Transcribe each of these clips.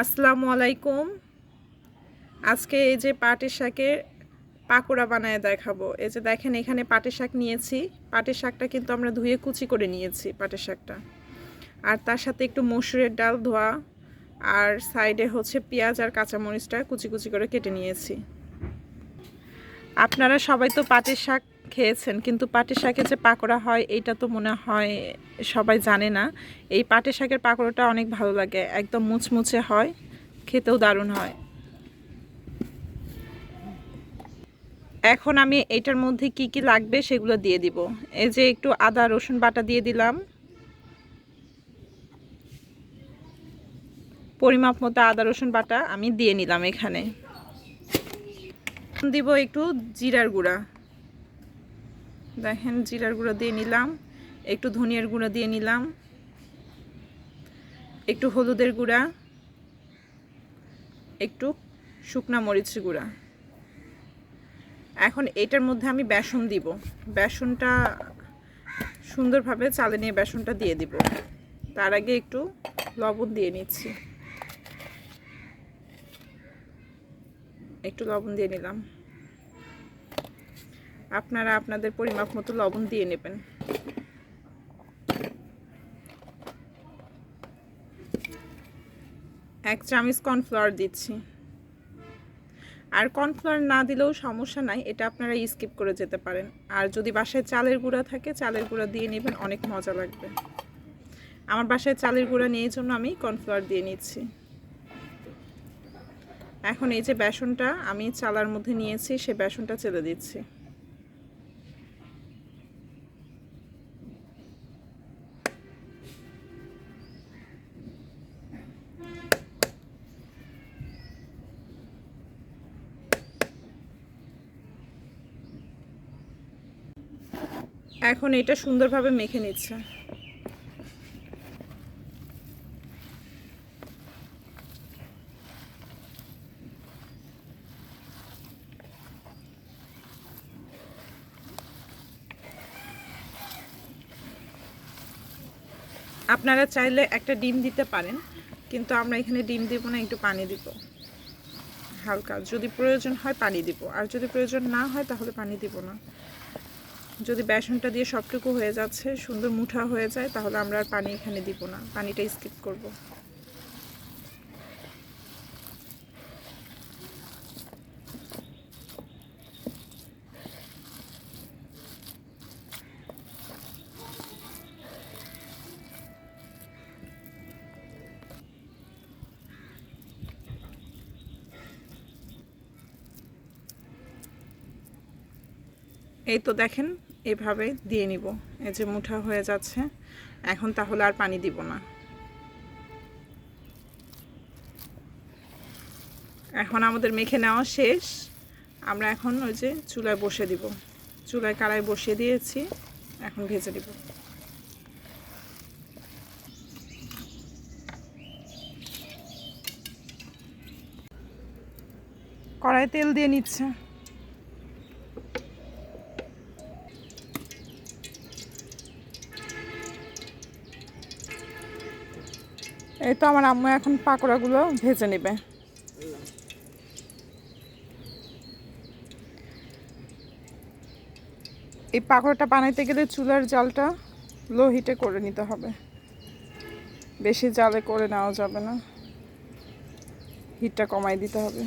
আসসালামু আলাইকুম। আজকে এই যে পাটের শাকের পাকোড়া বানায় দেখাবো। এই যে দেখেন, এখানে পাটের শাক নিয়েছি। পাটের শাকটা কিন্তু আমরা ধুয়ে কুচি করে নিয়েছি পাটের শাকটা। আর তার সাথে একটু মসুরের ডাল ধোয়া, আর সাইডে হচ্ছে পেঁয়াজ আর কাঁচামরিচটা কুচি কুচি করে কেটে নিয়েছি। আপনারা সবাই তো পাটের শাক খেয়েছেন, কিন্তু পাটের শাকের যে পাকোড়া হয়, এইটা তো মনে হয় সবাই জানে না। এই পাটের শাকের পাকোড়াটা অনেক ভালো লাগে, একদম মুচমুচে হয়, খেতেও দারুণ হয়। এখন আমি এটার মধ্যে কি কি লাগবে সেগুলো দিয়ে দিব। এই যে একটু আদা, রসুন বাটা দিয়ে দিলাম। পরিমাপ মতো আদা, রসুন বাটা আমি দিয়ে নিলাম এখানে। দিব একটু জিরার গুঁড়া। দেখেন জিরার গুঁড়ো দিয়ে নিলাম, একটু ধনিয়ার গুঁড়ো দিয়ে নিলাম, একটু হলুদের গুঁড়া, একটু শুকনা মরিচ গুঁড়া। এখন এটার মধ্যে আমি বেসন দিব। বেসনটা সুন্দরভাবে চালে নিয়ে বেসনটা দিয়ে দিব। তার আগে একটু লবণ দিয়ে নিচ্ছি। একটু লবণ দিয়ে নিলাম। আপনারা আপনাদের পরিমাপ মতো লবণ দিয়ে নেবেন। এক চামচ কর্নফ্লাওয়ার দিচ্ছি। আর কর্নফ্লাওয়ার না দিলেও সমস্যা নাই, এটা আপনারা স্কিপ করে যেতে পারেন। আর যদি বাসায় চালের গুঁড়া থাকে, চালের গুঁড়া দিয়ে নেবেন, অনেক মজা লাগবে। আমার বাসায় চালের গুঁড়া নিয়ে জন্য আমি কর্নফ্লাওয়ার দিয়ে নিচ্ছি। এখন এই যে বেসনটা আমি চালার মধ্যে নিয়েছি, সে বেসনটা চেলে দিচ্ছি। এখন এটা সুন্দরভাবে মেখে নিচ্ছে। আপনারা চাইলে একটা ডিম দিতে পারেন, কিন্তু আমরা এখানে ডিম দিব না, একটু পানি দিব। হালকা, যদি প্রয়োজন হয় পানি দিব, আর যদি প্রয়োজন না হয় তাহলে পানি দিব না। যদি বেসনটা দিয়ে সবটুকু হয়ে যাচ্ছে, সুন্দর মুঠা হয়ে যায়, তাহলে আমরা আর পানি এখানে দিব না। পানিটা স্কিপ করব। এই তো দেখেন এভাবে দিয়ে নিব। এই যে মুঠা হয়ে যাচ্ছে। এখন তাহলে আর পানি দিব না। এখন আমাদের মেখে নেওয়া শেষ। আমরা এখন ওই যে চুলায় বসে দিব। চুলায় কাড়াই বসিয়ে দিয়েছি। এখন ভেজে দিব কড়াই তেল দিয়ে নিচ্ছে। এই তো আমার আম্মু এখন পাকোড়াগুলো ভেজে নেবে। এই পাকোড়াটা বানাইতে গেলে চুলার জালটা লো হিটে করে নিতে হবে। বেশি জালে করে নেওয়া যাবে না। হিটটা কমাই দিতে হবে।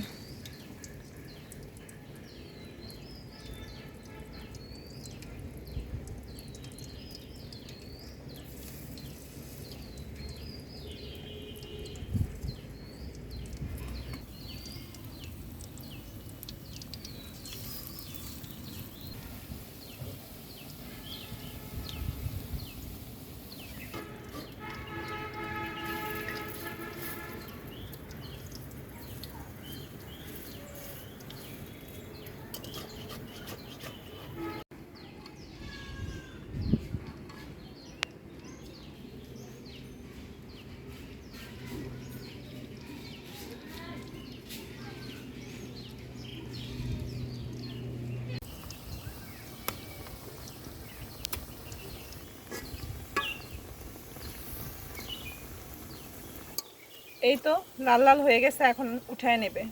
এই তো লাল লাল হয়ে গেছে এখন উঠায় নেবে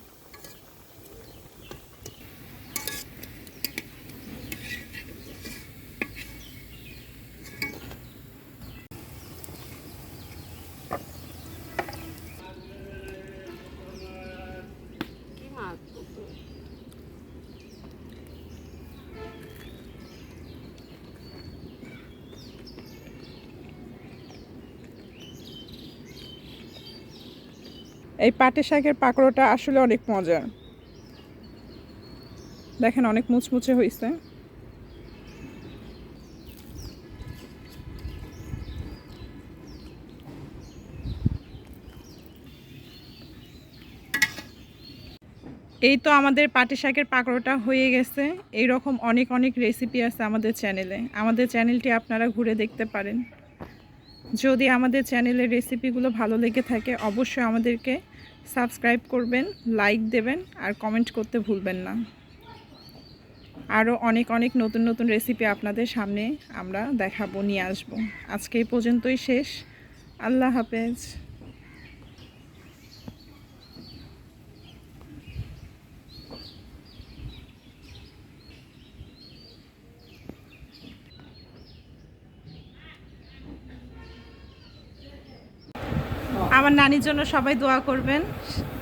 কি মাছ এই পাটের শাকের পাকোড়াটা আসলে অনেক মজার। দেখেন অনেক মুচমুচে হয়েছে এই তো আমাদের পাটি শাকের পাকোড়াটা হয়ে গেছে। এই রকম অনেক অনেক রেসিপি আছে আমাদের চ্যানেলে আমাদের চ্যানেলটি আপনারা ঘুরে দেখতে পারেন। যদি আমাদের চ্যানেলের রেসিপিগুলো ভালো লেগে থাকে, অবশ্যই আমাদেরকে সাবস্ক্রাইব করবেন, লাইক দেবেন আর কমেন্ট করতে ভুলবেন না। আরও অনেক অনেক নতুন নতুন রেসিপি আপনাদের সামনে আমরা দেখাবো, নিয়ে আসব। আজকে এই পর্যন্তই শেষ। আল্লাহ হাফেজ। আমার নানির জন্য সবাই দোয়া করবেন।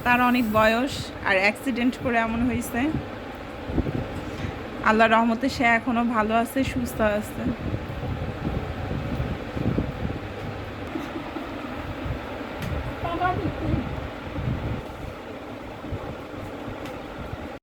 তার অনেক বয়স আর অ্যাক্সিডেন্ট করে এমন হয়েছে। আল্লাহ রহমতে সে এখনও ভালো আছে, সুস্থ আছে।